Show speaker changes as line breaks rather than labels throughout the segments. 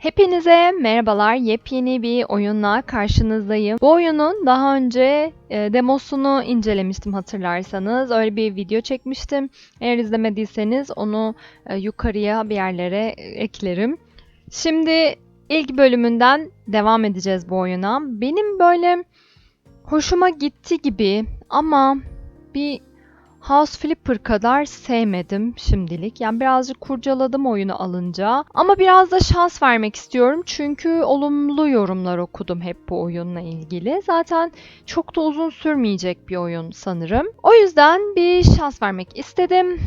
Hepinize merhabalar. Yepyeni bir oyunla karşınızdayım. Bu oyunun daha önce e, demosunu incelemiştim hatırlarsanız. Öyle bir video çekmiştim. Eğer izlemediyseniz onu e, yukarıya bir yerlere e, eklerim. Şimdi ilk bölümünden devam edeceğiz bu oyuna. Benim böyle hoşuma gitti gibi ama bir House Flipper kadar sevmedim şimdilik. Yani birazcık kurcaladım oyunu alınca. Ama biraz da şans vermek istiyorum. Çünkü olumlu yorumlar okudum hep bu oyunla ilgili. Zaten çok da uzun sürmeyecek bir oyun sanırım. O yüzden bir şans vermek istedim.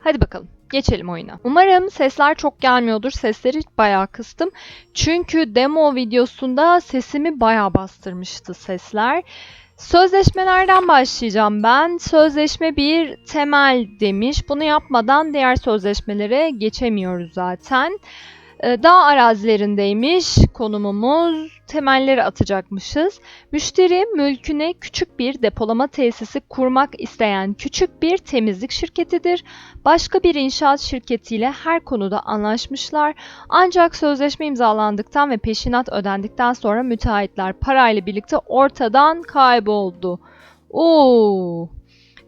Hadi bakalım. Geçelim oyuna. Umarım sesler çok gelmiyordur. Sesleri bayağı kıstım. Çünkü demo videosunda sesimi bayağı bastırmıştı sesler. Sözleşmelerden başlayacağım ben. Sözleşme bir temel demiş. Bunu yapmadan diğer sözleşmelere geçemiyoruz zaten. Ee, Dağ arazilerindeymiş konumumuz. Temelleri atacakmışız. Müşteri mülküne küçük bir depolama tesisi kurmak isteyen küçük bir temizlik şirketidir. Başka bir inşaat şirketiyle her konuda anlaşmışlar. Ancak sözleşme imzalandıktan ve peşinat ödendikten sonra müteahhitler parayla birlikte ortadan kayboldu. Oo.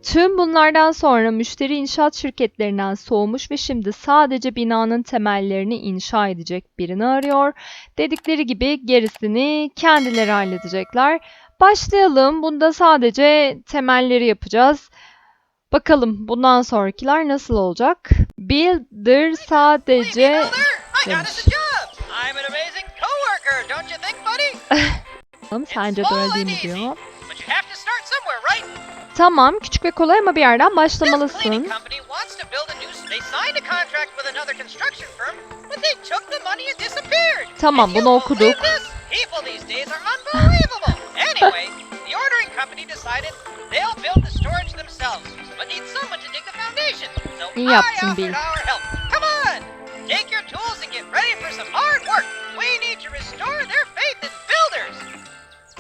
Tüm bunlardan sonra müşteri inşaat şirketlerinden soğumuş ve şimdi sadece binanın temellerini inşa edecek birini arıyor. Dedikleri gibi gerisini kendileri halledecekler. Başlayalım. Bunda sadece temelleri yapacağız. Bakalım bundan sonrakiler nasıl olacak? Builder sadece demiş.
us a job. I'm
Tamam küçük ve kolay ama bir yerden başlamalısın.
cleaning company wants to build a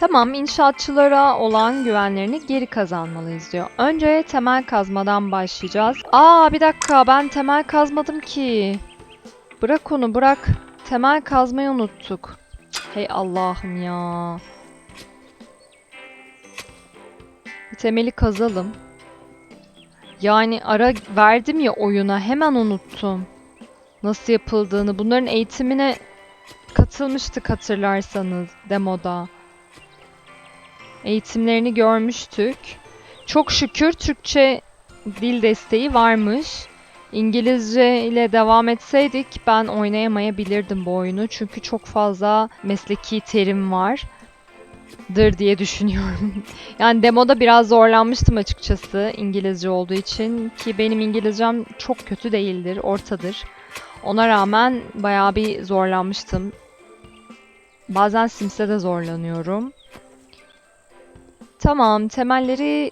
Tamam, inşaatçılara olan güvenlerini geri kazanmalıyız diyor. Önce temel kazmadan başlayacağız. Aa bir dakika ben temel kazmadım ki. Bırak onu bırak. Temel kazmayı unuttuk. Hey Allah'ım ya. Bir temeli kazalım. Yani ara verdim ya oyuna hemen unuttum. Nasıl yapıldığını. Bunların eğitimine katılmıştık hatırlarsanız demoda eğitimlerini görmüştük. Çok şükür Türkçe dil desteği varmış. İngilizce ile devam etseydik ben oynayamayabilirdim bu oyunu. Çünkü çok fazla mesleki terim var. Dır diye düşünüyorum. yani demoda biraz zorlanmıştım açıkçası İngilizce olduğu için. Ki benim İngilizcem çok kötü değildir, ortadır. Ona rağmen bayağı bir zorlanmıştım. Bazen Sims'e de zorlanıyorum. Tamam, temelleri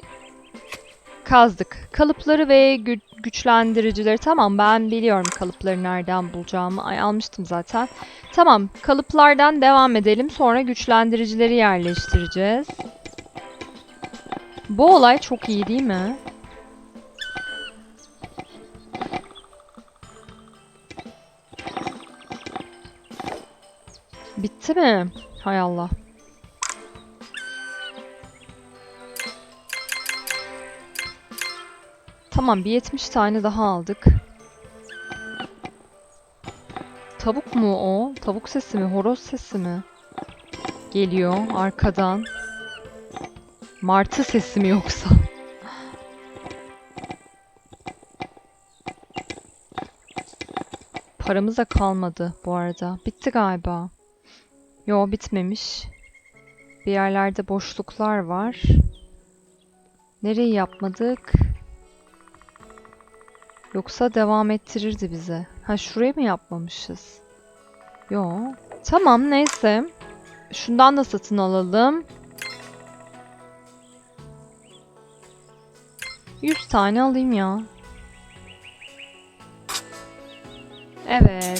kazdık. Kalıpları ve gü- güçlendiricileri tamam ben biliyorum kalıpları nereden bulacağımı. Ay almıştım zaten. Tamam, kalıplardan devam edelim. Sonra güçlendiricileri yerleştireceğiz. Bu olay çok iyi değil mi? Bitti mi? Hay Allah. Tamam bir 70 tane daha aldık. Tavuk mu o? Tavuk sesi mi? Horoz sesi mi? Geliyor arkadan. Martı sesi mi yoksa? Paramız da kalmadı bu arada. Bitti galiba. Yo bitmemiş. Bir yerlerde boşluklar var. Nereyi yapmadık? Yoksa devam ettirirdi bize. Ha şurayı mı yapmamışız? Yo. Tamam neyse. Şundan da satın alalım. 100 tane alayım ya. Evet.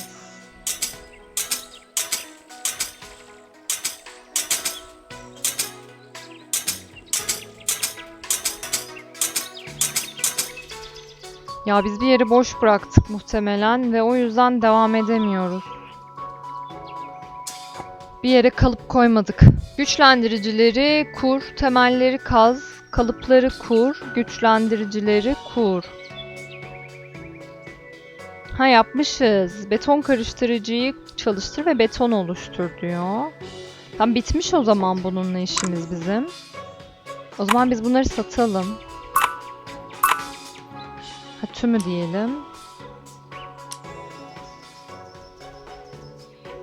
Ya biz bir yeri boş bıraktık muhtemelen ve o yüzden devam edemiyoruz. Bir yere kalıp koymadık. Güçlendiricileri kur, temelleri kaz, kalıpları kur, güçlendiricileri kur. Ha yapmışız. Beton karıştırıcıyı çalıştır ve beton oluştur diyor. Tam bitmiş o zaman bununla işimiz bizim. O zaman biz bunları satalım. Ha tümü diyelim.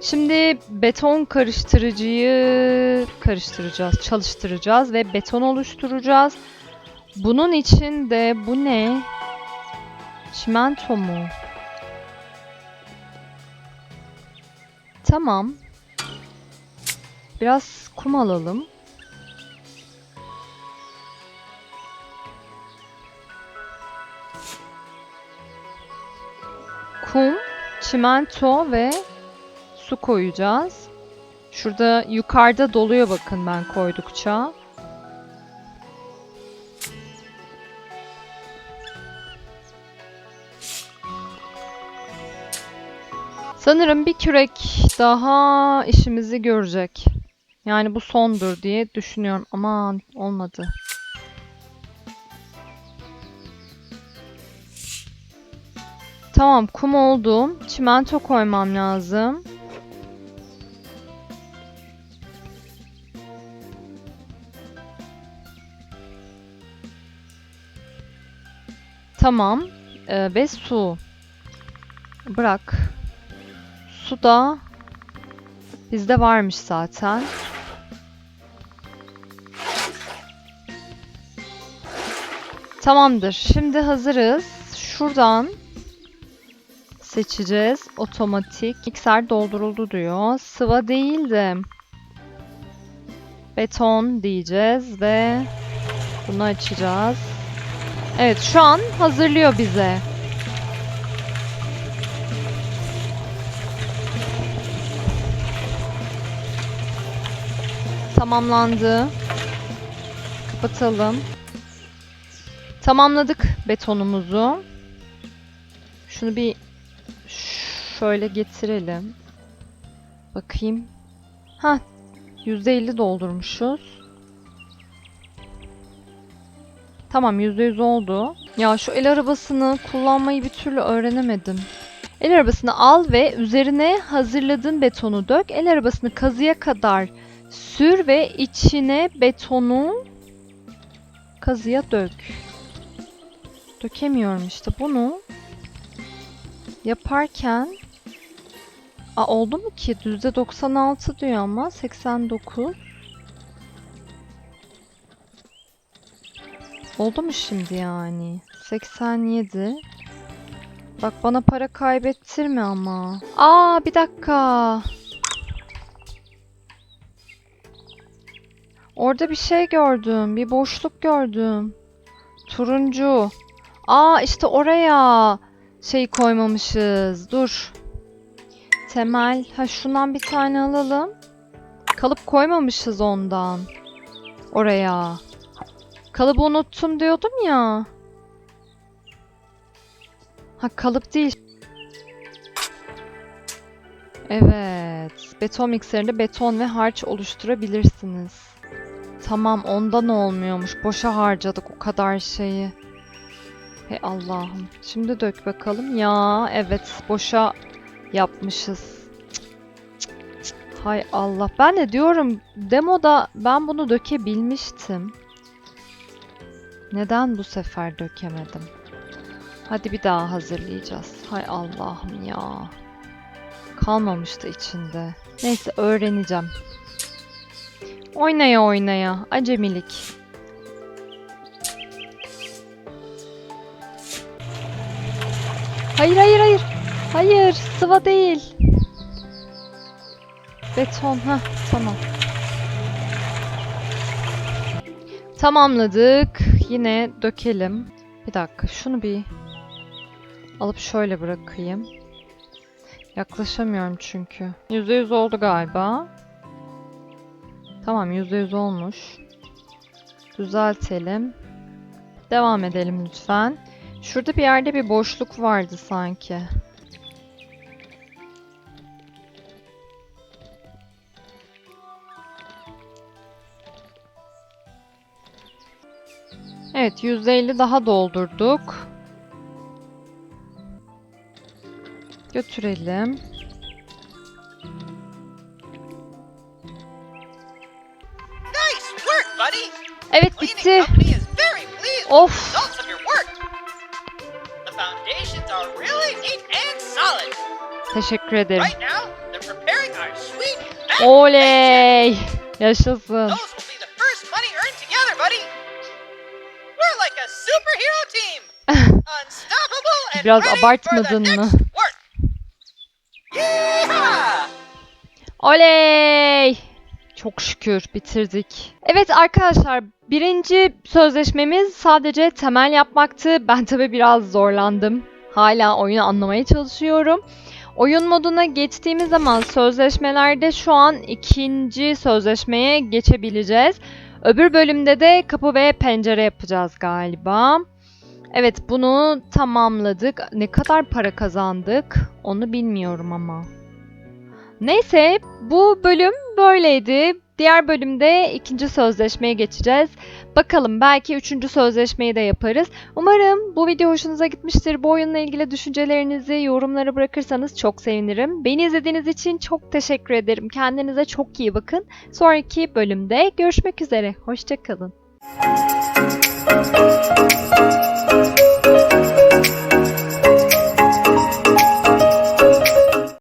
Şimdi beton karıştırıcıyı karıştıracağız, çalıştıracağız ve beton oluşturacağız. Bunun için de bu ne? Çimento mu? Tamam. Biraz kum alalım. Kum, çimento ve su koyacağız. Şurada yukarıda doluyor bakın ben koydukça. Sanırım bir kürek daha işimizi görecek. Yani bu sondur diye düşünüyorum. Aman olmadı. Tamam kum oldu. Çimento koymam lazım. Tamam. Ee, ve su. Bırak. Su da bizde varmış zaten. Tamamdır. Şimdi hazırız. Şuradan seçeceğiz. Otomatik. Mikser dolduruldu diyor. Sıva değil de beton diyeceğiz ve bunu açacağız. Evet şu an hazırlıyor bize. Tamamlandı. Kapatalım. Tamamladık betonumuzu. Şunu bir şöyle getirelim. Bakayım. Ha, %50 doldurmuşuz. Tamam %100 oldu. Ya şu el arabasını kullanmayı bir türlü öğrenemedim. El arabasını al ve üzerine hazırladığın betonu dök. El arabasını kazıya kadar sür ve içine betonu kazıya dök. Dökemiyorum işte bunu. Yaparken Aa, oldu mu ki? %96 diyor ama 89. Oldu mu şimdi yani? 87. Bak bana para kaybettirme ama. Aa bir dakika. Orada bir şey gördüm. Bir boşluk gördüm. Turuncu. Aa işte oraya şey koymamışız. Dur. Temel. Ha şundan bir tane alalım. Kalıp koymamışız ondan. Oraya. Kalıbı unuttum diyordum ya. Ha kalıp değil. Evet. Beton mikserinde beton ve harç oluşturabilirsiniz. Tamam ondan olmuyormuş. Boşa harcadık o kadar şeyi. Hey Allah'ım. Şimdi dök bakalım. Ya evet boşa yapmışız. Hay Allah. Ben de diyorum demoda ben bunu dökebilmiştim. Neden bu sefer dökemedim? Hadi bir daha hazırlayacağız. Hay Allah'ım ya. Kalmamıştı içinde. Neyse öğreneceğim. Oynaya oynaya. Acemilik. Hayır hayır hayır. Sıva değil. Beton ha tamam. Tamamladık. Yine dökelim. Bir dakika şunu bir alıp şöyle bırakayım. Yaklaşamıyorum çünkü. %100 oldu galiba. Tamam %100 olmuş. Düzeltelim. Devam edelim lütfen. Şurada bir yerde bir boşluk vardı sanki. Evet %50 daha doldurduk. Götürelim. Evet bitti. Of.
the results of your
Biraz abartmadın mı? Oley! Çok şükür bitirdik. Evet arkadaşlar birinci sözleşmemiz sadece temel yapmaktı. Ben tabi biraz zorlandım. Hala oyunu anlamaya çalışıyorum. Oyun moduna geçtiğimiz zaman sözleşmelerde şu an ikinci sözleşmeye geçebileceğiz. Öbür bölümde de kapı ve pencere yapacağız galiba. Evet bunu tamamladık. Ne kadar para kazandık onu bilmiyorum ama. Neyse bu bölüm böyleydi. Diğer bölümde ikinci sözleşmeye geçeceğiz. Bakalım belki üçüncü sözleşmeyi de yaparız. Umarım bu video hoşunuza gitmiştir. Bu oyunla ilgili düşüncelerinizi yorumlara bırakırsanız çok sevinirim. Beni izlediğiniz için çok teşekkür ederim. Kendinize çok iyi bakın. Sonraki bölümde görüşmek üzere. Hoşçakalın.